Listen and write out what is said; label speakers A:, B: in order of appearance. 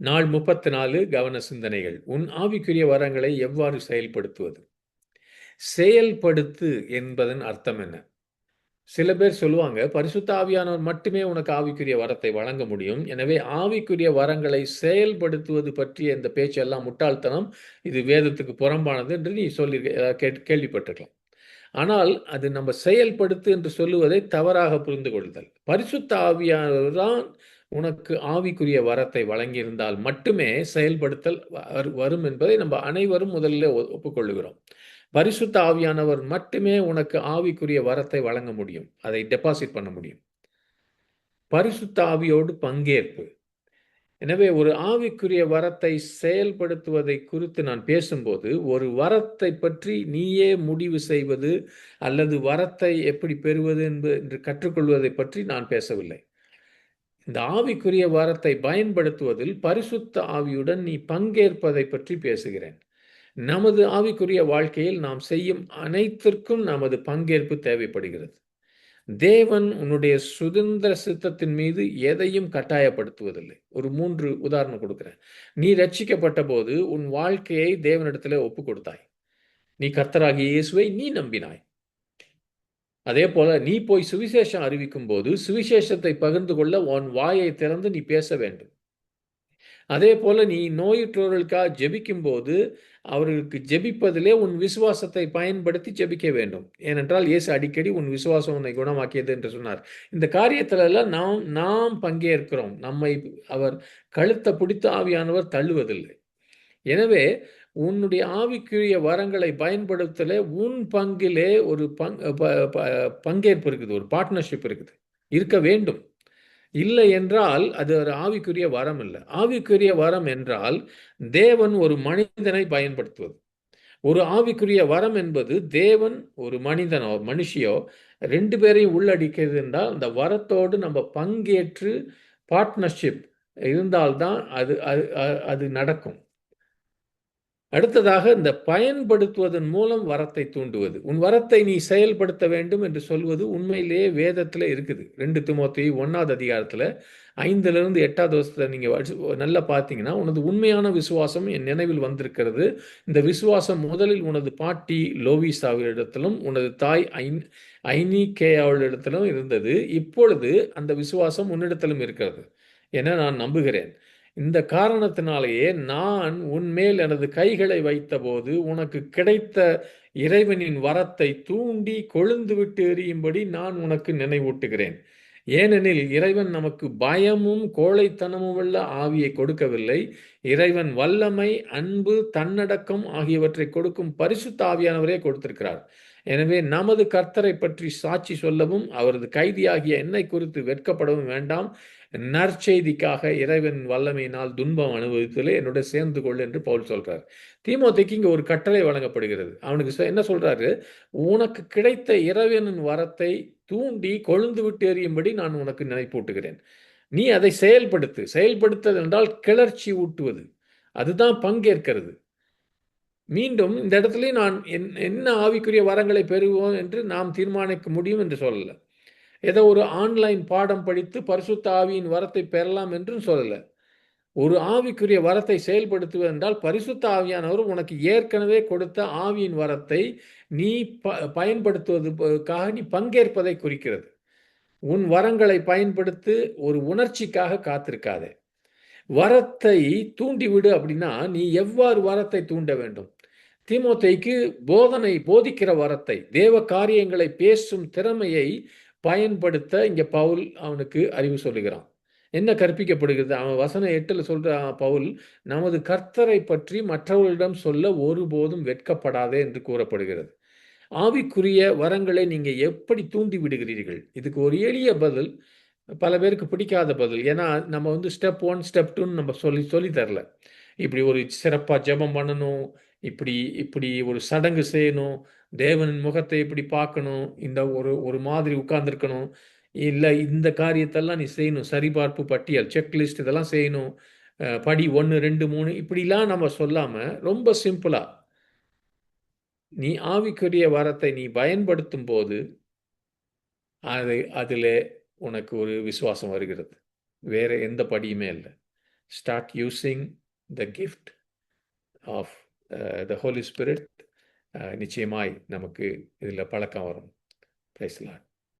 A: நாள் முப்பத்தி நாலு கவன சிந்தனைகள். உன் ஆவிக்குரிய வரங்களை எவ்வாறு செயல்படுத்துவது? செயல்படுத்து என்பதன் அர்த்தம் என்ன? சில பேர் சொல்லுவாங்க பரிசுத்த ஆவியானவர் மட்டுமே உனக்கு ஆவிக்குரிய வரத்தை வழங்க முடியும். எனவே ஆவிக்குரிய வரங்களை செயல்படுத்துவது பற்றிய இந்த பேச்செல்லாம் முட்டாள்தனம். இது வேதத்துக்கு புறம்பானது என்று நீ சொல்லி கேள்விப்பட்டிருக்கலாம். ஆனால் அது நம்ம செயல்படுத்து என்று சொல்லுவதை தவறாக புரிந்து கொள்ளுதல். பரிசுத்த ஆவியானவர் தான் உனக்கு ஆவிக்குரிய வரத்தை வழங்கியிருந்தால் மட்டுமே செயல்படுத்தல் வரும் என்பதை நம்ம அனைவரும் முதலில் ஒப்புக்கொள்ளுகிறோம். பரிசுத்த ஆவியானவர் மட்டுமே உனக்கு ஆவிக்குரிய வரத்தை வழங்க முடியும். அதை டெபாசிட் பண்ண முடியும். பரிசுத்த ஆவியோடு பங்கேற்பு. எனவே ஒரு ஆவிக்குரிய வரத்தை செயல்படுத்துவதை குறித்து நான் பேசும்போது ஒரு வரத்தை பற்றி நீயே முடிவு செய்வது அல்லது வரத்தை எப்படி பெறுவது என்று கற்றுக்கொள்வதை பற்றி நான் பேசவில்லை. இந்த ஆவிக்குரிய வரத்தை பயன்படுத்துவதில் பரிசுத்த ஆவியுடன் நீ பங்கேற்பதை பற்றி பேசுகிறேன். நமது ஆவிக்குரிய வாழ்க்கையில் நாம் செய்யும் அனைத்திற்கும் நமது பங்கேற்பு தேவைப்படுகிறது. தேவன் உன்னுடைய சுதந்திர சித்தத்தின் மீது எதையும் கட்டாயப்படுத்துவதில்லை. ஒரு மூன்று உதாரணம் கொடுக்கிறேன். நீ ரட்சிக்கப்பட்ட போது உன் வாழ்க்கையை தேவனிடத்தில் ஒப்பு கொடுத்தாய் நீ கர்த்தராகிய இயேசுவை நீ நம்பினாய். அதே போல நீ போய் சுவிசேஷம் அறிவிக்கும் போது சுவிசேஷத்தை பகிர்ந்து கொள்ள உன் வாயை திறந்து நீ பேச வேண்டும். அதே போல நீ நோயுற்றவர்களுக்காக ஜெபிக்கும் போது அவர்களுக்கு ஜெபிப்பதிலே உன் விசுவாசத்தை பயன்படுத்தி ஜெபிக்க வேண்டும். ஏனென்றால் இயேசு அடிக்கடி உன் விசுவாசம் உன்னை குணமாக்கியது என்று சொன்னார். இந்த காரியத்துல எல்லாம் நாம் நாம் பங்கேற்கிறோம். நம்மை அவர் கழுத்தை பிடித்து ஆவியானவர் தள்ளுவதில்லை. எனவே உன்னுடைய ஆவிக்குரிய வரங்களை பயன்படுத்தல உன் பங்கிலே ஒரு பங் பங்கேற்பு இருக்குது ஒரு பார்ட்னர்ஷிப் இருக்குது. இருக்க வேண்டும். இல்லை என்றால் அது ஒரு ஆவிக்குரிய வரம் இல்லை ஆவிக்குரிய வரம் என்றால் தேவன் ஒரு மனிதனை பயன்படுத்துவது. ஒரு ஆவிக்குரிய வரம் என்பது தேவன் ஒரு மனிதனோ மனுஷியோ ரெண்டு பேரையும் உள்ளடிக்கிறது என்றால் அந்த வரத்தோடு நம்ம பங்கேற்று பார்ட்னர்ஷிப் இருந்தால்தான் அது அது அது நடக்கும். அடுத்ததாக இந்த பயன்படுத்துவதன் மூலம் வரத்தை தூண்டுவது. உன் வரத்தை நீ செயல்படுத்த வேண்டும் என்று சொல்வது உண்மையிலேயே வேதத்தில் இருக்குது. ரெண்டு திமுத்தி ஒன்னாவது அதிகாரத்தில் ஐந்துலேருந்து எட்டாவது வருஷத்தில் நீங்கள் நல்லா பார்த்தீங்கன்னா உனது உண்மையான விசுவாசம் என் நினைவில் வந்திருக்கிறது. இந்த விசுவாசம் முதலில் உனது பாட்டி லோவிசாவிடத்திலும் உனது தாய் ஐன் ஐனி கே இருந்தது. இப்பொழுது அந்த விசுவாசம் உன்னிடத்திலும் இருக்கிறது. என நான் நம்புகிறேன். இந்த காரணத்தினாலேயே நான் உன்மேல் எனது கைகளை வைத்தபோது உனக்கு கிடைத்த இறைவனின் வரத்தை தூண்டி கொழுந்து விட்டு எறியும்படி நான் உனக்கு நினைவூட்டுகிறேன். ஏனெனில் இறைவன் நமக்கு பயமும் கோழைத்தனமும் உள்ள ஆவியை கொடுக்கவில்லை. இறைவன் வல்லமை அன்பு தன்னடக்கம் ஆகியவற்றை கொடுக்கும் பரிசுத்த ஆவியானவரே கொடுத்திருக்கிறார். எனவே நமது கர்த்தரை பற்றி சாட்சி சொல்லவும் அவரது கைதியாகிய என்னை குறித்து வெட்கப்படவும் வேண்டாம். நற்செய்திக்காக இறைவன் வல்லமையினால் துன்பம் அனுபவித்ததில் என்னுடைய சேர்ந்து கொள் என்று பவுல் சொல்றார். தீமோத்தைக்கு இங்கே ஒரு கட்டளை வழங்கப்படுகிறது. அவனுக்கு என்ன சொல்றாரு? உனக்கு கிடைத்த இறைவனின் வரத்தை தூண்டி கொழுந்து விட்டு எறியும்படி நான் உனக்கு நினைப்பூட்டுகிறேன். நீ அதை செயல்படுத்து. செயல்படுத்தது என்றால் கிளர்ச்சி ஊட்டுவது. அதுதான் பங்கேற்கிறது. மீண்டும் இந்த இடத்துல நான் என்ன ஆவிக்குரிய வரங்களை பெறுவோம் என்று நாம் தீர்மானிக்க முடியும் என்று சொல்லலை. ஏதோ ஒரு ஆன்லைன் பாடம் படித்து பரிசுத்த ஆவியின் வரத்தை பெறலாம் என்றும் சொல்லலை. ஒரு ஆவிக்குரிய வரத்தை செயல்படுத்துவது என்றால் பரிசுத்த ஆவியானவர் உனக்கு ஏற்கனவே கொடுத்த ஆவியின் வரத்தை நீ ப பயன்படுத்துவதற்காக நீ பங்கேற்பதை குறிக்கிறது. உன் வரங்களை பயன்படுத்தி ஒரு உணர்ச்சிக்காக காத்திருக்காதே. வரத்தை தூண்டிவிடு அப்படின்னா நீ எவ்வாறு வரத்தை தூண்ட வேண்டும்? தீமோத்தைக்கு போதனை போதிக்கிற வரத்தை தேவ காரியங்களை பேசும் திறமையை பயன்படுத்த இங்கே பவுல் அவனுக்கு அறிவு சொல்லுகிறான். என்ன கற்பிக்கப்படுகிறது? அவன் வசன எட்டில் சொல்ற பவுல் நமது கர்த்தரை பற்றி மற்றவர்களிடம் சொல்ல ஒருபோதும் வெட்கப்படாதே என்று கூறப்படுகிறது. ஆவிக்குரிய வரங்களை நீங்கள் எப்படி தூண்டி விடுகிறீர்கள்? இதுக்கு ஒரு எளிய பதில் பல பேருக்கு பிடிக்காத பதில். ஏன்னா நம்ம வந்து ஸ்டெப் ஒன் ஸ்டெப் டூன்னு நம்ம சொல்லி சொல்லி தரல. இப்படி ஒரு சிறப்பாக ஜபம் பண்ணணும் இப்படி இப்படி ஒரு சடங்கு செய்யணும் தேவனின் முகத்தை இப்படி பார்க்கணும் இந்த ஒரு ஒரு மாதிரி உட்கார்ந்துருக்கணும். இல்லை இந்த காரியத்தெல்லாம் நீ செய்யணும். சரிபார்ப்பு பட்டியல் செக்லிஸ்ட் இதெல்லாம் செய்யணும். படி ஒன்று ரெண்டு மூணு இப்படிலாம் நம்ம சொல்லாமல் ரொம்ப சிம்பிளாக நீ ஆவிக்குரிய வரத்தை நீ பயன்படுத்தும் போது அது அதில் உனக்கு ஒரு விசுவாசம் வருகிறது. வேற எந்த படியுமே இல்லை. Start using the gift of the Holy Spirit நிச்சயமாய் நமக்கு இதில் பழக்கம் வரும். பிரைஸ்லாட்